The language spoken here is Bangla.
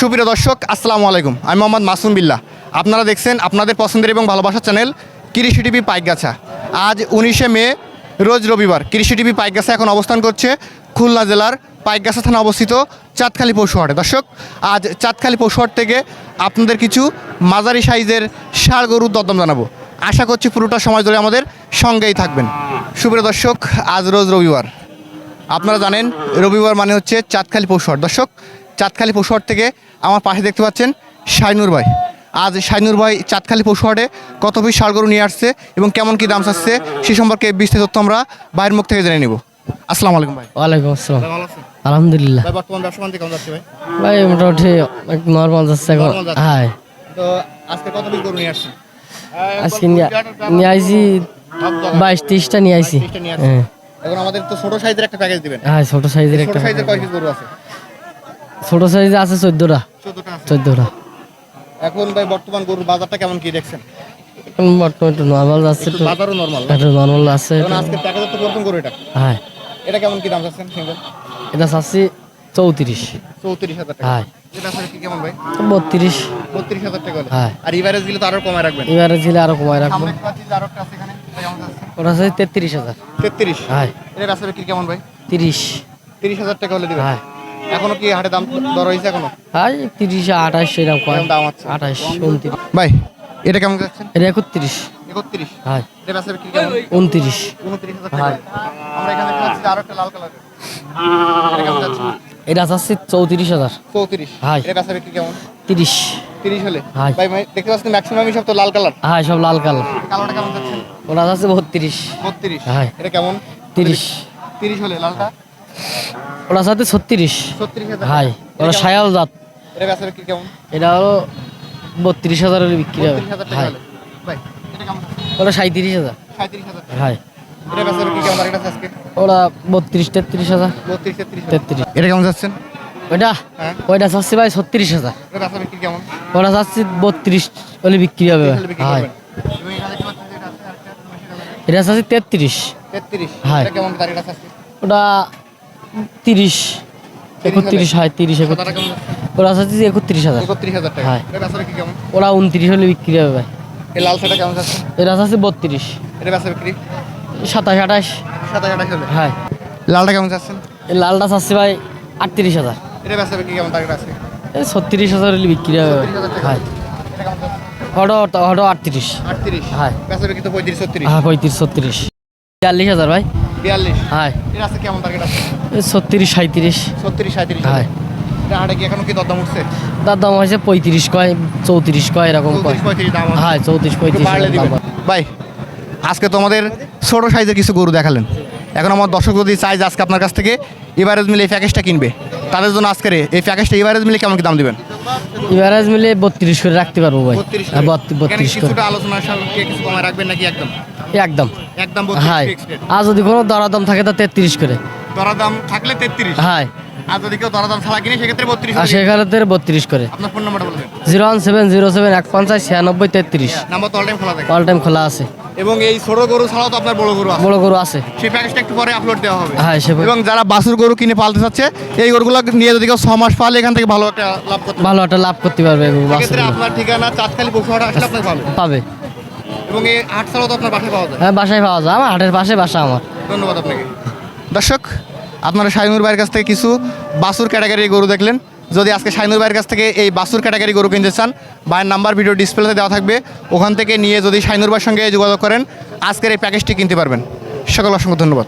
সুপ্রিয় দর্শক, আসসালামু আলাইকুম। আমি মোহাম্মদ মাসুম বিল্লাহ। আপনারা দেখছেন আপনাদের পছন্দের এবং ভালোবাসার চ্যানেল কৃষি টিভি পাইকগাছা। আজ উনিশে মে, রোজ রবিবার কৃষি টিভি পাইকগাছা এখন অবস্থান করছে খুলনা জেলার পাইকগাছা থানা অবস্থিত চাঁদখালি পশুহাটে দর্শক, আজ চাঁদখালি পশুহাট থেকে আপনাদের কিছু মাঝারি সাইজের ষাড় গরুর দরদাম জানাব। আশা করছি পুরোটা সময় ধরে আমাদের সঙ্গেই থাকবেন। সুপ্রিয় দর্শক, আজ রোজ রবিবার। আপনারা জানেন, রবিবার মানে হচ্ছে চাঁদখালি পশুহাট দর্শক চাঁদখালি পশুহাট থেকে আমার পাশে দেখতে পাচ্ছেন শাইনুর ভাই। আজ শাইনুর ভাই চাঁদখালি পশুহাটে কত পিস ষাড় গরু নিয়ে আসছে এবং কেমন কি দাম চাচ্ছে সে সম্পর্কে বিস্তারিত তথ্য আমরা ভাইয়ের মুখ থেকে জেনে নিব। আসসালামু আলাইকুম ভাই। ওয়ালাইকুম আসসালাম। আলহামদুলিল্লাহ। ভাই বর্তমান ব্যবসা বাণিজ্য কেমন যাচ্ছে ভাই? ভাই মোটামুটি নর্মাল যাচ্ছে এখন। হ্যাঁ। তো আজকে কত পিস গরু নিয়ে আসছেন? আজকে নিয়ে- আইছি বাইশ তিরিশটা নিয়ে আইছি। 30টা নিয়ে আসছেন। হ্যাঁ। এখন আমাদের তো ছোট সাইজের একটা প্যাকেজ দিবেন। হ্যাঁ ছোট সাইজের একটা সাইজের কয় পিস গরু আছে? ছোট সাইজে আছে চোদ্দটা। চোদ্দটা এখন ভাই বর্তমান গরুর বাজারটা কেমন কি দেখছেন? এখন একটু নর্মাল যাচ্ছে একটু একটু বাজারও নর্মাল একটু নর্মাল আছে আজকে প্যাকেজের তো প্রথম গরু এটা হ্যাঁ। এটা কেমন কি দাম চাচ্ছেন সিঙ্গেল? এটা চাচ্ছি চৌত্রিশ। চৌত্রিশ হাজার টাকা। হ্যাঁ। কি কেমন ভাই? বত্রিশ। বত্রিশ হাজার টাকা হ্যাঁ। আর ইভারেজ দিলে তো আরও কমায় রাখবেন। ঝিলে আরও কমায় রাখব। সামনে দেখতে পাচ্ছি যে আরও একটা আছে এখানে এটা কেমন যাচ্ছে ওটা চাচ্ছি তেত্রিশ হাজার। তেত্রিশ? হ্যাঁ। এটা রাস্তা বিক্রি কেমন ভাই? তিরিশ। তিরিশ হাজার টাকা হলে দিবেন। হ্যাঁ। এখনও কি হাটে দাম দর হয়েছে এখনও? হ্যাঁ তিরিশ আঠাশ এরকম কয়। দাম আছে। আঠাশ উনত্রিশ। ভাই এটা কেমন যাচ্ছেন এটা একত্রিশ। একত্রিশ? হ্যাঁ এটা রাস্তা বিক্রি কেমন? উনত্রিশ। উনত্রিশ হ্যাঁ। আমরা এখানে দেখতে পাচ্ছি আরও একটা লাল কালারের। এটা কেমন যাচ্ছে? এটা চাচ্ছি চৌত্রিশ হাজার। চৌত্রিশ। হ্যাঁ। এটা রাস্তা বিক্রি কেমন? তিরিশ। তিরিশ হলে? হ্যাঁ। ভাই ভাই দেখতে পাচ্ছেন ম্যাক্সিমামই সব তো লাল কালার। হ্যাঁ সব লাল কালার। কালোটা কেমন যাচ্ছে? ওটা চাচ্ছে বত্রিশ। বত্রিশ। হ্যাঁ। এটা কেমন? তিরিশ। তিরিশ হলে লালটা? ওটা চাচ্ছে ছত্রিশ। হ্যাঁ ওটা কেমন? সায়াল জাত। এটা হলো বত্রিশ হাজারের বিক্রি হবে। বত্রিশ হাজার হলে। ভাই এটা কেমন? ওটা সাঁত্রিশ হাজার। হ্যাঁ আজকে? ওটা বত্রিশ তেত্রিশ হাজার। তেত্রিশ এটা কেমন যাচ্ছেন? ওইটা? হ্যাঁ। ওইটা চাচ্ছি ভাই ছত্রিশ হাজার। ওটা চাচ্ছি বত্রিশ হলে বিক্রি হবে হ্যাঁ যে এটা চাচ্ছি তেত্রিশ। তেত্রিশ। হ্যাঁ। আজকে ওটা তিরিশ একত্রিশ হয় তিরিশ একত্রিশ। ওরা যে একত্রিশ হাজার। একত্রিশ হাজার টাকা। হ্যাঁ। ওরা উনত্রিশ হলে বিক্রি হবে ভাই। এই লাল শাড়িটা কেমন যাচ্ছে এরা চাচ্ছে বত্রিশ। এটা বেচা বিক্রি? সাতাশ আঠাশ। সাতাশ আঠাশ হলে? হ্যাঁ। লালটা কেমন যাচ্ছেন এই লালটা চাচ্ছি ভাই আটত্রিশ হাজার। এটা বেচা বিক্রি কেমন? তারিখ আছে? এই ছত্রিশ হাজার হলে বিক্রি হবে ভাই। 36,000 টাকা। হ্যাঁ। হটো হটো আটত্রিশ। আটত্রিশ। হ্যাঁ। বেচা বিক্রি তো পঁয়ত্রিশ ছত্রিশ। হ্যাঁ পঁয়ত্রিশ ছত্রিশ। বিয়াল্লিশ হাজার ভাই। বিয়াল্লিশ। হ্যাঁ আছে কেমন টার্গেট আছে? এই ছত্রিশ সাঁত্রিশ ছত্রিশ সাঁত্রিশ হ্যাঁ। এটা হাটে কি এখনও কি দরদাম উঠছে? হয়েছে পঁয়ত্রিশ কয় চৌত্রিশ কয় এরকম কয়। হ্যাঁ চৌত্রিশ পঁয়ত্রিশ ভাই আজকে তোমাদের ছোট সাইজের কিছু গরু দেখালেন। এখন আমার দর্শক যদি চাই যে আজকে আপনার কাছ থেকে এভারেজ মিলে এই প্যাকেজটা কিনবে তাদের জন্য আজকের এই প্যাকেজটা এভারেজ মিলে কেমন কি দাম দিবেন? এভারেজ মিলে বত্রিশ করে রাখতে পারব ভাই। হ্যাঁ বত্রিশ বত্রিশ করে। আলোচনা কিছু কমায় রাখবেন নাকি একদম? একদম। একদম হ্যাঁ আর যদি কোনো দরাদম থাকে তা তেত্রিশ করে। দরাদাম থাকলে তেত্রিশ। হ্যাঁ আর যদি কেউ দরাদাম ছাড়া কিনে সেক্ষেত্রে বত্রিশ আর সেখানে বত্রিশ করে। আপনার ফোন নাম্বারটা বলবেন zero one seven zero seven এক পঞ্চাশ ছিয়ানব্বই তেত্রিশ। নাম্বার তো অল টাইম খোলা থাকে। অল টাইম খোলা আছে। এবং এই ছোট গরু ছাড়াও তো আপনার বড় গরু আছে। বড় গরু আছে। সেই প্যাকেজটা একটু পরে আপলোড দেওয়া হবে। হ্যাঁ সে এবং যারা বাছুর গরু কিনে পালতে চাচ্ছে এই গরুগুলো নিয়ে যদি কেউ ছ মাস পালে এখান থেকে ভালো একটা লাভ করতে ভালো একটা লাভ করতে পারবে সেক্ষেত্রে। আপনার ঠিকানা চাঁদখালি পশুহাট আসলে আপনার পাবে। পাবে। এবং এই হাট ছাড়াও তো আপনার বাসায় পাওয়া যায়। হ্যাঁ বাসায় পাওয়া যায়। আমার হাটের পাশে বাসা আমার। ধন্যবাদ আপনাকে। দর্শক আপনারা শাহিনুর ভাইয়ের কাছ থেকে কিছু বাসুর ক্যাটাগরি গরু দেখলেন। যদি আজকে শাহিনুর ভাইয়ের কাছ থেকে এই বাসুর ক্যাটাগরি গরু কিনতে চান, ভাইয়ের নাম্বার ভিডিও ডিসপ্লেতে দেওয়া থাকবে। ওখান থেকে নিয়ে যদি শাহিনুর ভাইয়ের সঙ্গে যোগাযোগ করেন, আজকের এই প্যাকেজটি কিনতে পারবেন। সকল অসংখ্য ধন্যবাদ।